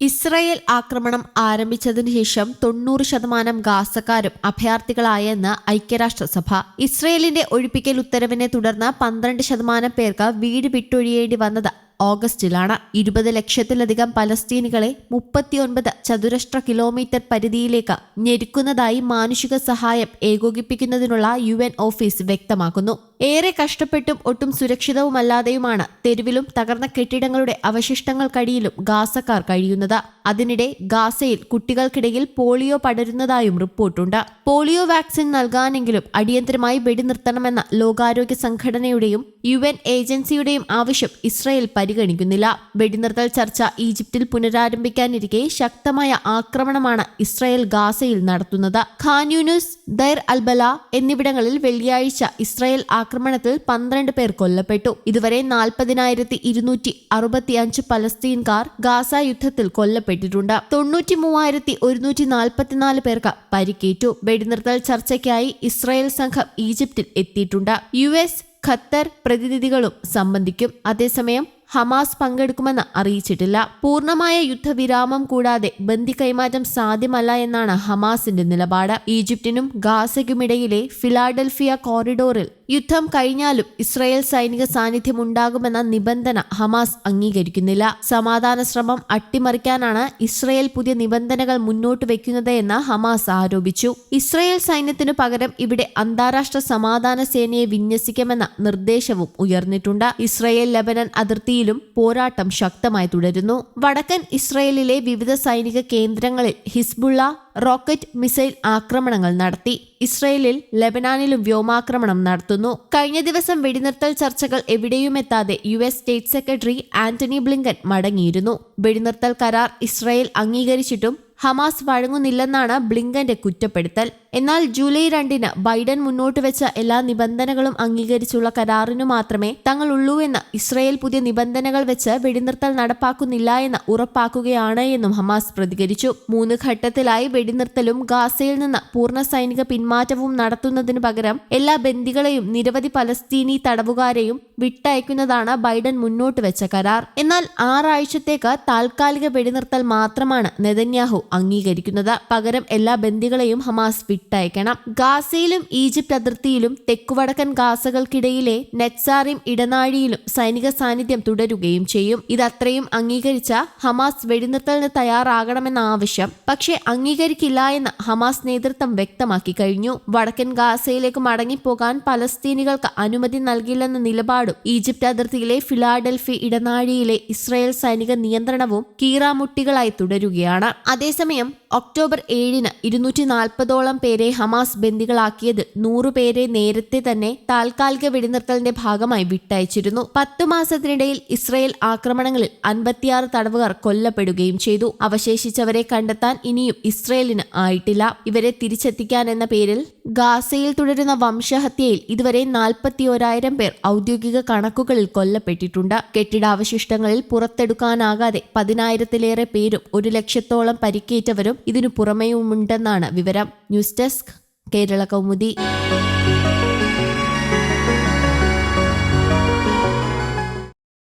Israel ആക്രമണം ആരംഭിച്ചതിനു ശേഷം തൊണ്ണൂറ് ശതമാനം ഗാസക്കാരും അഭയാർത്ഥികളായെന്ന് ഐക്യരാഷ്ട്രസഭ. ഇസ്രയേലിന്റെ ഒഴിപ്പിക്കൽ ഉത്തരവിനെ തുടർന്ന് പന്ത്രണ്ട് ശതമാനം പേർക്ക് വീട് വിട്ടൊഴിയേണ്ടി വന്നത് ഓഗസ്റ്റിലാണ് ഇരുപത് ലക്ഷത്തിലധികം പലസ്തീനികളെ മുപ്പത്തിയൊൻപത് ചതുരശ്ര കിലോമീറ്റർ പരിധിയിലേക്ക് ഞെരുക്കുന്നതായി മാനുഷിക സഹായം ഏകോപിപ്പിക്കുന്നതിനുള്ള യു ഓഫീസ് വ്യക്തമാക്കുന്നു. ഏറെ കഷ്ടപ്പെട്ടും ഒട്ടും സുരക്ഷിതവുമല്ലാതെയുമാണ് തെരുവിലും തകർന്ന കെട്ടിടങ്ങളുടെ അവശിഷ്ടങ്ങൾക്കടിയിലും ഗാസക്കാർ കഴിയുന്നത്. അതിനിടെ ഗാസയിൽ കുട്ടികൾക്കിടയിൽ പോളിയോ പടരുന്നതായും റിപ്പോർട്ടുണ്ട്. പോളിയോ വാക്സിൻ നൽകാനെങ്കിലും അടിയന്തരമായി വെടിനിർത്തണമെന്ന ലോകാരോഗ്യ സംഘടനയുടെയും യു ഏജൻസിയുടെയും ആവശ്യം ഇസ്രയേൽ പരിഗണിക്കുന്നില്ല. വെടിനിർത്തൽ ചർച്ച ഈജിപ്തിൽ പുനരാരംഭിക്കാനിരിക്കെ ശക്തമായ ആക്രമണമാണ് ഇസ്രായേൽ ഗാസയിൽ നടത്തുന്നത്. ഖാൻ യൂനുസ് ദൈർ അൽബല എന്നിവിടങ്ങളിൽ വെള്ളിയാഴ്ച ഇസ്രായേൽ ആക്രമണത്തിൽ പന്ത്രണ്ട് പേർ കൊല്ലപ്പെട്ടു. ഇതുവരെ നാൽപ്പതിനായിരത്തി ഇരുന്നൂറ്റി അറുപത്തി അഞ്ച് പലസ്തീൻകാർ ഗാസ യുദ്ധത്തിൽ കൊല്ലപ്പെട്ടിട്ടുണ്ട്. തൊണ്ണൂറ്റി മൂവായിരത്തി ഒരുന്നൂറ്റി നാൽപ്പത്തിനാല് പേർക്ക് പരിക്കേറ്റു. വെടിനിർത്തൽ ചർച്ചയ്ക്കായി ഇസ്രായേൽ സംഘം ഈജിപ്തിൽ എത്തിയിട്ടുണ്ട്. യു എസ് ഖത്തർ പ്രതിനിധികളും സംബന്ധിക്കും. അതേസമയം ഹമാസ് പങ്കെടുക്കുമെന്ന് അറിയിച്ചിട്ടില്ല. പൂർണമായ യുദ്ധവിരാമം കൂടാതെ ബന്ദി കൈമാറ്റം സാധ്യമല്ല എന്നാണ് ഹമാസിന്റെ നിലപാട്. ഈജിപ്തിനും ഗാസയ്ക്കുമിടയിലെ ഫിലാഡൽഫിയ കോറിഡോറിൽ യുദ്ധം കഴിഞ്ഞാലും ഇസ്രായേൽ സൈനിക സാന്നിധ്യം ഉണ്ടാകുമെന്ന നിബന്ധന ഹമാസ് അംഗീകരിക്കുന്നില്ല. സമാധാന ശ്രമം അട്ടിമറിക്കാനാണ് ഇസ്രായേൽ പുതിയ നിബന്ധനകൾ മുന്നോട്ട് വെക്കുന്നത് എന്ന് ഹമാസ് ആരോപിച്ചു. ഇസ്രായേൽ സൈന്യത്തിനു പകരം ഇവിടെ അന്താരാഷ്ട്ര സമാധാന സേനയെ വിന്യസിക്കുമെന്ന നിർദ്ദേശവും ഉയർന്നിട്ടുണ്ട്. ഇസ്രായേൽ ലബനൻ അതിർത്തിയിലും പോരാട്ടം ശക്തമായി തുടരുന്നു. വടക്കൻ ഇസ്രായേലിലെ വിവിധ സൈനിക കേന്ദ്രങ്ങളിൽ ഹിസ്ബുള്ള റോക്കറ്റ് മിസൈൽ ആക്രമണങ്ങൾ നടത്തി. ഇസ്രയേലിൽ ലെബനാനിലും വ്യോമാക്രമണം നടത്തുന്നു. കഴിഞ്ഞ ദിവസം വെടിനിർത്തൽ ചർച്ചകൾ എവിടെയുമെത്താതെ U S state secretary Antony Blinken മടങ്ങിയിരുന്നു. വെടിനിർത്തൽ കരാർ ഇസ്രയേൽ അംഗീകരിച്ചിട്ടും ഹമാസ് വഴങ്ങുന്നില്ലെന്നാണ് ബ്ലിങ്കന്റെ കുറ്റപ്പെടുത്തൽ. എന്നാൽ ജൂലൈ രണ്ടിന് ബൈഡൻ മുന്നോട്ട് വെച്ച എല്ലാ നിബന്ധനകളും അംഗീകരിച്ചുള്ള കരാറിനു മാത്രമേ തങ്ങളുള്ളൂ എന്ന് ഇസ്രയേൽ പുതിയ നിബന്ധനകൾ വെച്ച് വെടിനിർത്തൽ നടപ്പാക്കുന്നില്ല എന്ന് ഉറപ്പാക്കുകയാണ് എന്നും ഹമാസ് പ്രതികരിച്ചു. മൂന്ന് ഘട്ടത്തിലായി വെടിനിർത്തലും ഗാസയിൽ നിന്ന് പൂർണ സൈനിക പിന്മാറ്റവും നടത്തുന്നതിനു പകരം എല്ലാ ബന്ദികളെയും നിരവധി പലസ്തീനി തടവുകാരെയും വിട്ടയക്കുന്നതാണ് ബൈഡൻ മുന്നോട്ട് വെച്ച കരാർ. എന്നാൽ ആറാഴ്ചത്തേക്ക് താൽക്കാലിക വെടിനിർത്തൽ മാത്രമാണ് നെതന്യാഹു അംഗീകരിക്കുന്നത്. പകരം എല്ലാ ബന്ദികളെയും ഹമാസ് വിട്ടയക്കണം. ഗാസയിലും ഈജിപ്ത് അതിർത്തിയിലും തെക്കുവടക്കൻ ഗാസകൾക്കിടയിലെ നെറ്റ്സാറിം ഇടനാഴിയിലും സൈനിക സാന്നിധ്യം തുടരുകയും ചെയ്യും. ഇതത്രയും അംഗീകരിച്ച ഹമാസ് വെടിനിർത്തലിന് തയ്യാറാകണമെന്ന ആവശ്യം പക്ഷേ അംഗീകരിക്കില്ല എന്ന് ഹമാസ് നേതൃത്വം വ്യക്തമാക്കി കഴിഞ്ഞു. വടക്കൻ ഗാസയിലേക്ക് മടങ്ങിപ്പോകാൻ പലസ്തീനികൾക്ക് അനുമതി നൽകില്ലെന്ന നിലപാടും ഈജിപ്ത് അതിർത്തിയിലെ ഫിലാഡൽഫി ഇടനാഴിയിലെ ഇസ്രായേൽ സൈനിക നിയന്ത്രണവും കീറാമുട്ടികളായി തുടരുകയാണ്. അതേസമയം അതേസമയം ഒക്ടോബർ ഏഴിന് ഇരുന്നൂറ്റി നാൽപ്പതോളം പേരെ ഹമാസ് ബന്ദികളാക്കിയത് നൂറുപേരെ നേരത്തെ തന്നെ താൽക്കാലിക വെടിനിർത്തലിന്റെ ഭാഗമായി വിട്ടയച്ചിരുന്നു. പത്തു മാസത്തിനിടയിൽ ഇസ്രയേൽ ആക്രമണങ്ങളിൽ അൻപത്തിയാറ് തടവുകാർ കൊല്ലപ്പെടുകയും ചെയ്തു. അവശേഷിച്ചവരെ കണ്ടെത്താൻ ഇനിയും ഇസ്രയേലിന് ആയിട്ടില്ല. ഇവരെ തിരിച്ചെത്തിക്കാൻ എന്ന പേരിൽ ഗാസയിൽ തുടരുന്ന വംശഹത്യയിൽ ഇതുവരെ നാൽപ്പത്തിയോരായിരം പേർ ഔദ്യോഗിക കണക്കുകളിൽ കൊല്ലപ്പെട്ടിട്ടുണ്ട്. കെട്ടിടാവശിഷ്ടങ്ങളിൽ പുറത്തെടുക്കാനാകാതെ പതിനായിരത്തിലേറെ പേരും ഒരു ലക്ഷത്തോളം പരിക്കേറ്റവരും പ്രശ്നം ഇതിനു പുറമേയുമുണ്ടെന്നാണ് വിവരം. News desk Kerala Kaumudi.